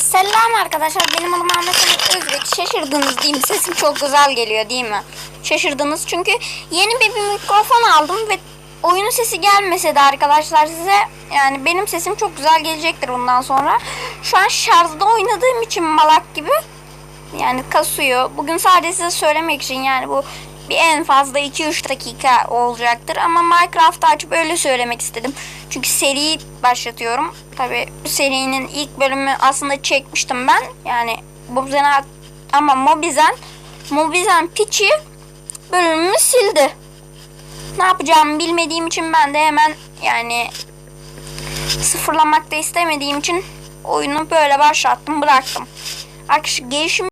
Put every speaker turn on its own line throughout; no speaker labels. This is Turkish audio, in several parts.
Selam arkadaşlar benim adım Ahmet Samet Özbek. Şaşırdınız değil mi? Sesim çok güzel geliyor değil mi? Şaşırdınız çünkü yeni bir, bir mikrofon aldım ve oyunun sesi gelmese de arkadaşlar size yani benim sesim çok güzel gelecektir bundan sonra. Şu an şarjda oynadığım için malak gibi yani kasıyor. Bugün sadece size söylemek için yani bu bir en fazla 2-3 dakika olacaktır ama Minecraft'ı açıp öyle söylemek istedim. Çünkü seriyi başlatıyorum. Tabi serinin ilk bölümü aslında çekmiştim ben. Yani Mobizen ama Mobizen Mobizen piçi bölümümü sildi. Ne yapacağımı bilmediğim için ben de hemen yani sıfırlamak da istemediğim için oyunu böyle başlattım bıraktım. Arkadaşlar gelişim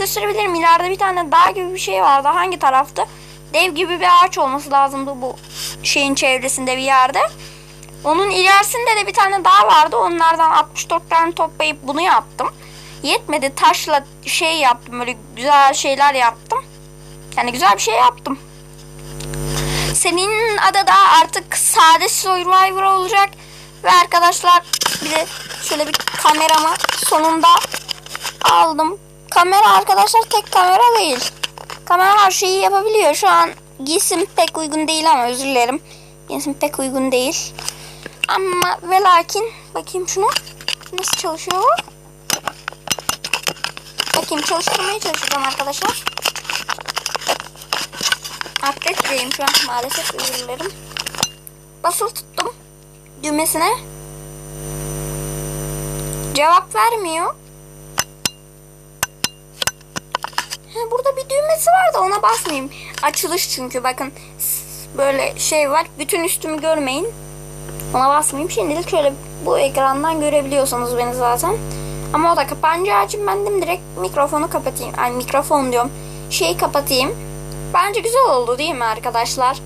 gösterebilirim. İleride bir tane dağ gibi bir şey vardı. Hangi tarafta? Dev gibi bir ağaç olması lazımdı bu şeyin çevresinde bir yerde. Onun ilerisinde de bir tane dağ vardı. Onlardan 64 tane toplayıp bunu yaptım. Yetmedi. Taşla şey yaptım. Böyle güzel şeyler yaptım. Yani güzel bir şey yaptım. Senin adı da artık sade Survivor olacak. Ve arkadaşlar bir de şöyle bir kameramı sonunda aldım. Kamera arkadaşlar tek kamera değil. Kamera her şeyi yapabiliyor. Şu an giysim pek uygun değil ama özür dilerim. Giysim pek uygun değil. Ama ve lakin bakayım şunu. Nasıl çalışıyor bu? Bakayım çalıştırmaya çalışacağım arkadaşlar. Atletteyim şu an maalesef özür dilerim. Basılı tuttum düğmesine. Cevap vermiyor. Düğmesi var da ona basmayayım. Açılış çünkü bakın böyle şey var. Bütün üstümü görmeyin. Ona basmayayım. Şimdilik şöyle bu ekrandan görebiliyorsunuz beni zaten. Ama o da kapanacağı için ben de direkt mikrofonu kapatayım. Ay mikrofon diyorum. Şeyi kapatayım. Bence güzel oldu değil mi arkadaşlar?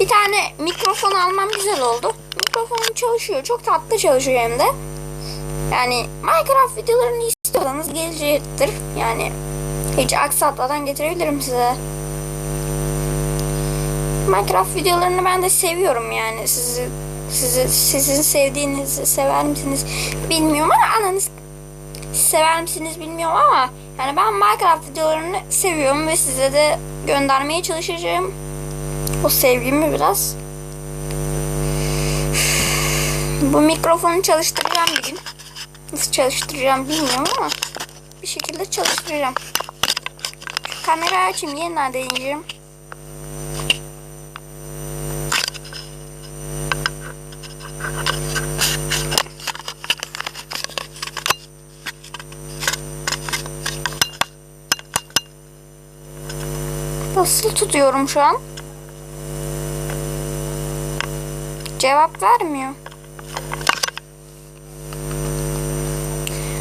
Bir tane mikrofon almam güzel oldu. Mikrofonum çalışıyor. Çok tatlı çalışıyor hem de. Yani Minecraft videolarını istiyorsanız gelecektir. Yani hiç aksatmadan getirebilirim size. Minecraft videolarını ben de seviyorum yani. Sizi sizi sizin sevdiğinizi sever misiniz bilmiyorum ama ananız sever misiniz bilmiyorum ama yani ben Minecraft videolarını seviyorum ve size de göndermeye çalışacağım. O sevgimi biraz. Bu mikrofonu çalıştıracağım bir gün. Nasıl çalıştıracağım bilmiyorum ama bir şekilde çalıştıracağım. Şu kamerayı açayım yeniden deneyeceğim. Nasıl tutuyorum şu an? Cevap vermiyor.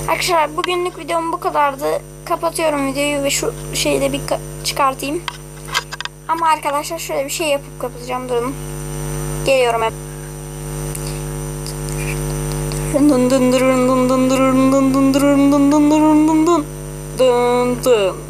Arkadaşlar bugünlük videom bu kadardı. Kapatıyorum videoyu ve şu şeyi de bir ka- çıkartayım. Ama arkadaşlar şöyle bir şey yapıp kapatacağım durun. Geliyorum hep. Dın dın dın dın dın dın dırın dın dın dın dın dın dın dın. Dın dın.